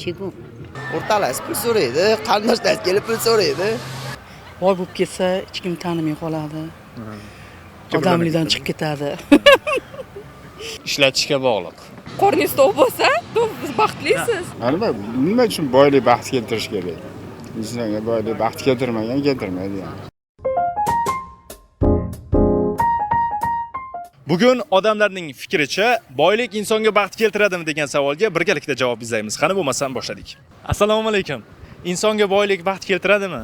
Chigu. o'rtalasi pul so'raydi qarindoshlar kelib pul so'raydi. Boy bo'lib ketsa hech kim tanimay qoladi. Odamlikdan chiqib ketadi. Ishlatishga bog'liq. Qorningiz to'q bo'lsa siz baxtlisiz albatta nima uchun boylik baxt keltirish kerak? Insonga boylik baxt keltirmagan keltirmaydi Bugun odamlarning fikricha boylik insonga baxt keltiradimi degan savolga birgalikda javob izlaymiz. Qani bo'lmasam boshladik. Assalomu alaykum. Insonga boylik baxt keltiradimi?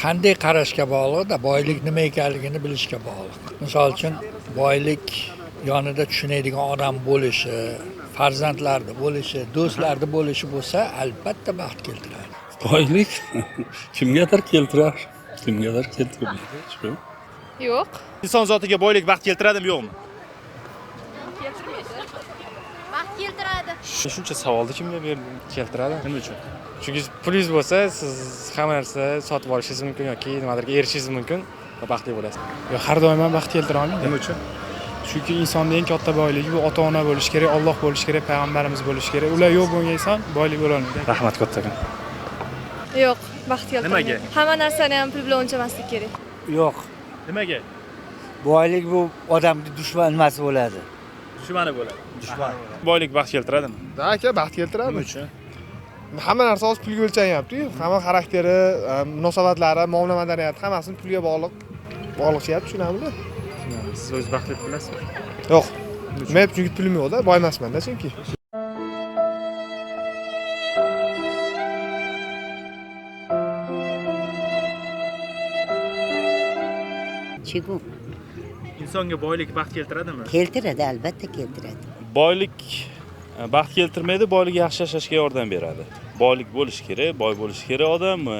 qanday qarashga bog'liqda boylik nima ekanligini bilishga bog'liq misol uchun boylik yonida tushunadigan odam bo'lishi farzandlarni bo'lishi do'stlarni bo'lishi bo'lsa albatta baxt keltiradi boylik kimgadir keltirar kimgadir keltirmaydi shu yo'q Inson zotiga boylik baxt keltiradimi, yo'qmi? baxt keltiradi shuncha savolni kimga berdi keltiradi Nima uchun? chunki pulingiz bo'lsa siz hamma narsa sotib olishingiz mumkin yoki nimalarga erishishingiz mumkin va baxtli bo'lasiz har doim ham baxt keltira olmaydi Nima uchun? chunki insonni eng katta boyligi bu ota ona bo'lishi kerak olloh bo'lishi kerak payg'ambarimiz bo'lishi kerak. Ular yo'q bo'lgan inson boylik bo'lolmaydi rahmat kattakon yo'q baxt keltirmaydi Nimaga? hamma narsani ham pul bilan o'lchamaslik kerak. Yo'q. Nimaga? boylik bu odamni dushman nimasi bo'ladi Dushmani bo'ladi. Dushman. Boylik baxt keltiradimi? aka baxt keltiradi Nima uchun? hamma narsa hozir pulga o'lchanyaptiyu hamma xarakteri e, munosabatlari muomala madaniyati hammasini pulga bog'liq bog'liqchyapti tushunamizmi siz o'zingiz baxtli deb bilasizmi yo'q men chunki pulim yo'qda boy emasmanda chunki Chigu. Insonga boylik baxt keltiradimi? Keltiradi, albatta keltiradi. boylik e, baxt keltirmaydi boylik yaxshi yashashga yordam beradi. Boylik bo'lishi kerak boy bo'lishi kerak odam. E,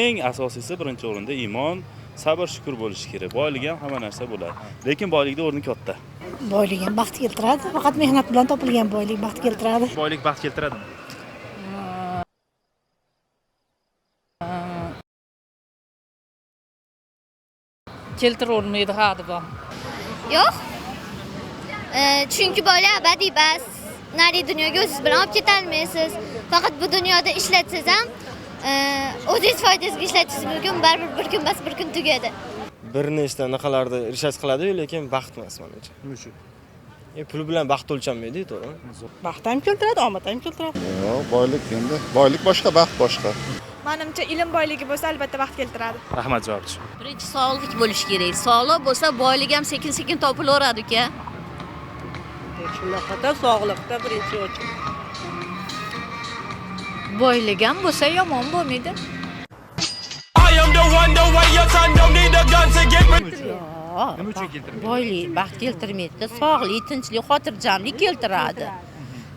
eng asosiysi birinchi o'rinda iymon sabr shukur bo'lishi kerak. Boylik ham hamma narsa bo'ladi. Lekin boylikni o'rni katta. Boylik ham baxt keltiradi faqat mehnat bilan topilgan boylik baxt keltiradi. Boylik baxt keltiradimi? keltiravermaydi ha deb yo'q chunki boylik abadiy bas nari dunyoga o'zingiz bilan olib ketolmaysiz faqat bu dunyoda ishlatsangiz ham e, o'zingiz foydangizga ishlatishingiz mumkin baribir bir kun bas bir kun tugadi bir nechta anaqalarni rishat qiladiyu lekin baxt emas manimcha pul bilan baxt o'lchanmaydi to'g'rimi baxt ham keltiradi omad ham keltiradi yo'q boylik endi boylik boshqa baxt boshqa manimcha ilm boyligi bo'lsa albatta baxt keltiradi Rahmat javob uchun. Birinchi sog'lik bo'lishi kerak. Sog'lik bo'lsa boylik ham sekin-sekin topilaveradi uka. shunaqada sog'liqda birinchi o'rin boylik ham bo'lsa yomon bo'lmaydi Nima uchun keltirmaydi? Boylik baxt keltirmaydi, sog'lik, tinchlik, xotirjamlik keltiradi.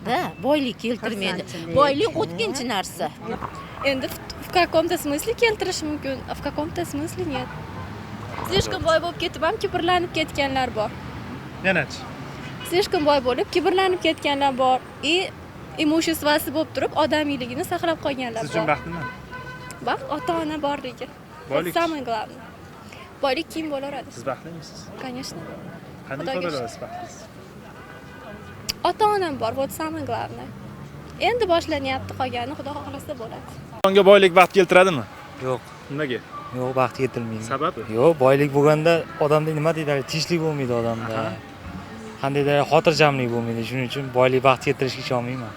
Da, boylik keltirmaydi. Boylik o'tkinchi narsa. endi в каком-то смысле keltirishi mumkin в каком-то смысле нет слишком boy bo'lib ketib ham kibrlanib ketganlar bor Yanachi. слишком boy bo'lib kibrlanib ketganlar bor и имуществоsi bo'lib turib odamiyligini saqlab qolganlar Siz uchun bor baxt nima? baxt ota ona borligi Boylik. Самое главное boylik keyin bo'laveradi Siz baxtlimisiz? конечно Qanday ifodalasiz baxtlisiz? ota onam bor вот самое главное endi boshlanyapti qolgani xudo xohlasa bo'ladi Insonga boylik baxt keltiradimi? yo'q Nimaga? yo'q baxt keltirmaydi Sababi? yo'q boylik bo'lganda odamda nima deydi tinchlik bo'lmaydi odamda qandaydir xotirjamlik bo'lmaydi shuning uchun boylik baxt keltirishga ishonmayman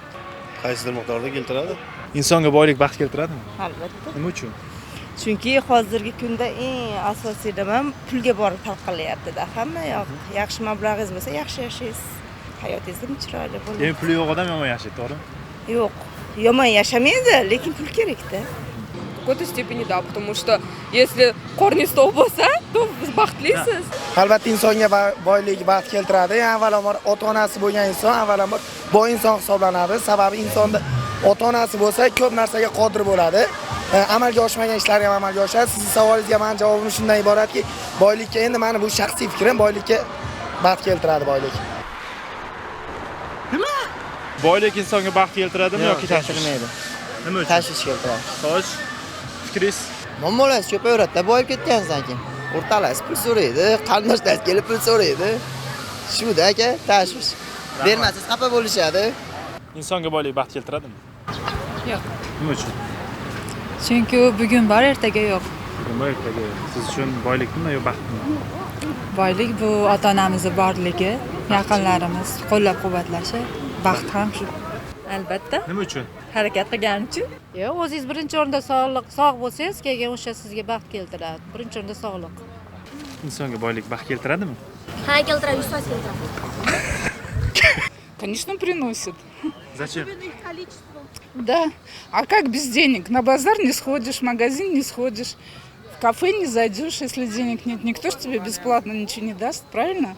qaysidir miqdorda keltiradi Insonga boylik baxt keltiradimi? albatta Nima uchun? chunki hozirgi kunda eng asosiy nima pulga borib tarqalyaptida hamma yoq yaxshi mablag'ingiz bo'lsa yaxshi yashaysiz hayotingiz ham chiroyli bo'ladi Endi puli yo'q odam yomon yashaydi, to'g'rimi? yo'q yomon yashamaydi lekin pul kerakda в какой-то степени да потому что если qorningiz to'q bo'lsa то siz baxtlisiz albatta insonga ba- boylik baxt keltiradi eng avvalambor ota onasi bo'lgan inson avvalambor boy inson hisoblanadi sababi insonda ota onasi bo'lsa ko'p narsaga qodir bo'ladi E, amalga oshmagan ishlari ham amalga oshadi sizni savolingizga mani javobim shundan iboratki boylikka endi mani bu shaxsiy fikrim boylikka baxt keltiradi boylik Boylik insonga baxt keltiradimi yoki keltirmaydi. Nima uchun? tashvish keltiradi. Xo'sh. Fikringiz? muammolasi ko'payaveradida boyib ketgansan keyin o'rtalasi pul so'raydi qarindoshlar kelib pul so'raydi. Shuda aka tashvish. Bermasangiz xafa bo'lishadi. Insonga boylik baxt keltiradimi? Yo'q. nima uchun Chunki u bugun bor, ertaga yo'q. nima ertaga siz uchun boylikmi yo baxtmi Boylik bu ota-onamizni borligi, yaqinlarimiz qo'llab-quvvatlashi, baxt ham shu. albatta nima uchun harakat qilgani uchun yo'q o'zingiz birinchi o'rinda sog'liq sog' bo'lsangiz keyin o'sha sizga baxt keltiradi birinchi o'rinda sog'liq insonga boylik baxt keltiradimi ha keltiradi yuz foiz keltiradi Конечно, приносит. Zачем Да. А как без денег? На базар не сходишь, в магазин не сходишь, в кафе не зайдешь, если денег нет. Никто ж тебе бесплатно ничего не даст, правильно?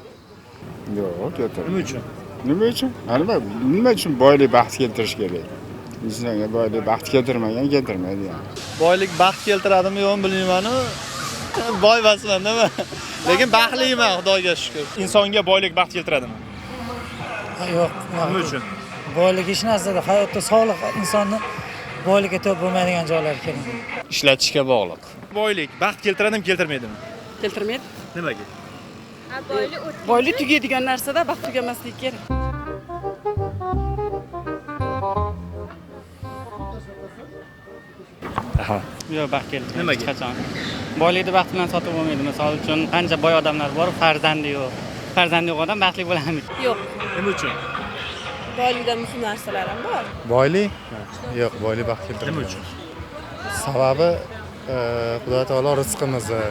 yo'q keltiradi nima uchun nima uchun nima nima uchun boylik baxt keltirish kerak insonga boylik baxt keltirmagan keltirmaydi yani boylik baxt keltiradimi yo'qmi bilmaymanu boy emasman nima lekin baxtliman xudoga shukur insonga boylik baxt keltiradimi yo'q nima uchun boylik hech narsada hayotda sog'liq insonni boylikka to'p bo'lmaydigan joylar kerak ishlatishga bog'liq boylik. Baxt keltiradimi keltirmaydimi keltirmaydi nimaga boylik tugaydigan narsada baxt tugamasligi kerak aha. Yo'q baxt keltirmaydi Nimaga? hech qachon? Boylikni baxt bilan sotib bo'lmaydi. Misol uchun qancha boy odamlar bor farzandi yo'q. Farzandi yo'q odam baxtli bo'ladimi yo'q. Nima uchun boylikdan muhim narsalar ham bor. Boylik? Yo'q boylik baxt nima keltirmaydi uchun? Sababi e, xudo taolo rizqimizni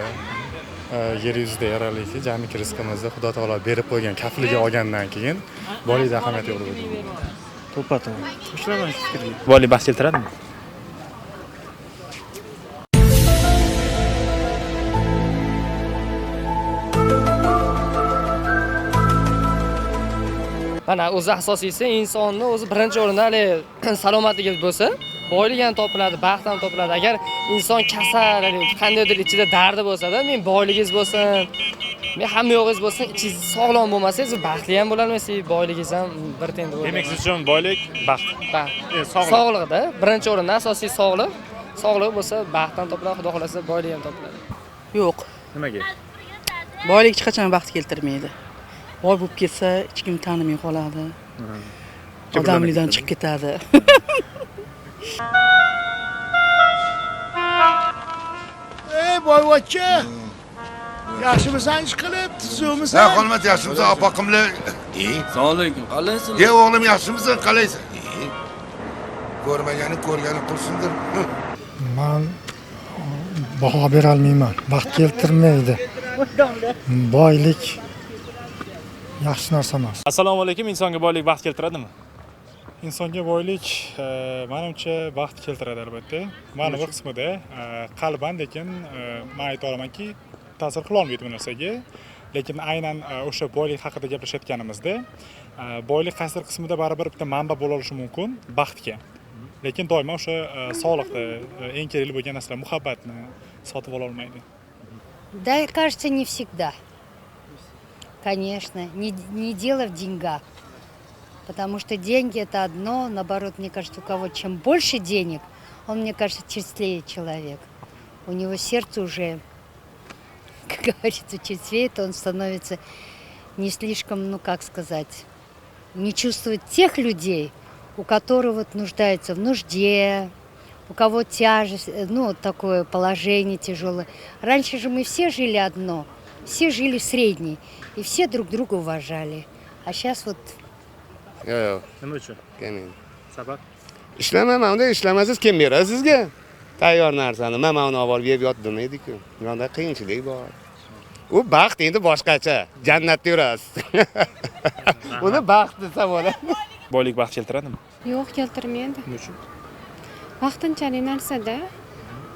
e, yer yuzida yaralishli jamiki rizqimizni xudo taolo berib qo'ygan kafiliga olgandan keyin boylikni ahamiyati yo'q deb o'ylayman to'ppa to'g'ri qo'shilaman shu fikrga boylik baxt keltiradimi mana o'zi asosiysi insonni o'zi birinchi o'rinda haligi salomatligi bo'lsa boylik ham topiladi baxt ham topiladi agar inson kasal qandaydir ichida dardi bo'lsada men boyligingiz bo'lsin men hamma yo'g'ingiz bo'lsin ichingiz sog'lom bo'lmasangiz baxtli ham bo'lolmaysiz boyligingiz ham bir tiyin deb demak siz uchun boylik baxt. Baxt. E, sog'liq. Sog'liqda birinchi o'rinda asosiy sog'liq sog'liq bo'lsa baxt ham topiladi xudo xohlasa boylik ham topiladi yo'q. Nimaga? Boylik hech qachon baxt keltirmaydi boy bo'lib ketsa hech kim tanimay qoladi. Odamlikdan chiqib ketadi. Ey boyvachcha yaxshimisan ish qilib tuzukmisan qolmas yaxshimisan opa qimlar assalomu alaykum qalaysiz ye o'g'lim yaxshimisan qalaysan ko'rmagani ko'rgani qilsindir man baho berolmayman. Baxt keltirmaydi. Boylik yaxshi narsa emas. Assalomu alaykum insonga boylik baxt keltiradimi? Insonga boylik e, manimcha baxt keltiradi albatta. Ma'lum bir qismida e, qalban lekin e, man ayta olamanki ta'sir qilolmaydi bu narsaga. Lekin aynan o'sha boylik haqida gaplashayotganimizda boylik qaysidir qismida baribir bitta manba bo'la olishi mumkin baxtga. Lekin doimo o'sha sog'liqda eng kerakli bo'lgan narsalar muhabbatni sotib ololmaydi. Да кажется не всегда конечно не, не дело в деньгах потому что деньги это одно наоборот мне кажется у кого чем больше денег он мне кажется числее человек у него сердце уже как говорится чувствует он становится не слишком ну как сказать не чувствует тех людей у которых вот нуждаются в нужде у кого тяжесть, э, ну, вот такое положение тяжелое. Раньше же мы все жили одно, все жили средней, и все друг друга уважали. А сейчас вот yo'q nima uchun yo'q sabab ishlamayman unda ishlamasangiz kim beradi sizga tayyor narsani man mana uni olib borib yeb yot demaydiku bunda qiyinchilik bor u baxt endi boshqacha jannatda yurasiz uni baxt desa bo'ladi boylik baxt keltiradimi Yo'q, keltirmaydi. nima uchun Vaqtinchalik narsada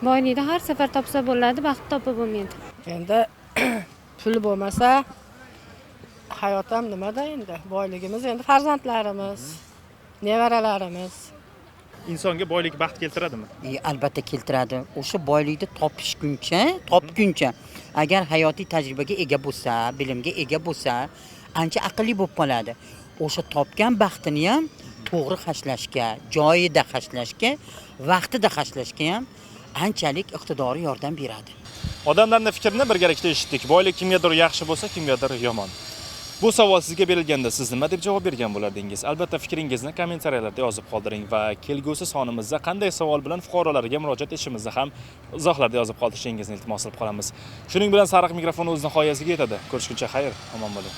boylikni har safar topsa bo'ladi, baxt topib bo'lmaydi. endi pul bo'lmasa hayot ham nimada endi? Boyligimiz endi farzandlarimiz nevaralarimiz insonga boylik baxt keltiradimi? Albatta keltiradi. O'sha boylikni topishguncha topguncha. Agar hayotiy tajribaga ega bo'lsa bilimga ega bo'lsa ancha aqlli bo'lib qoladi. O'sha topgan baxtini ham to'g'ri hashlashga joyida hashlashga vaqtida hashlashga ham anchalik iqtidori yordam beradi odamlarni fikrini birgalikda eshitdik boylik kimgadir yaxshi bo'lsa kimgadir yomon Bu savol sizga berilganda siz nima deb javob bergan bo'lardingiz? Albatta fikringizni kommentariyalarda yozib qoldiring va kelgusi sonimizda qanday savol bilan fuqarolarga murojaat etishimizni ham izohlarda yozib qoldirishingizni iltimos qilib qolamiz. Shuning bilan sariq mikrofon o'z nihoyasiga yetadi. Ko'rishguncha xayr, omon bo'ling.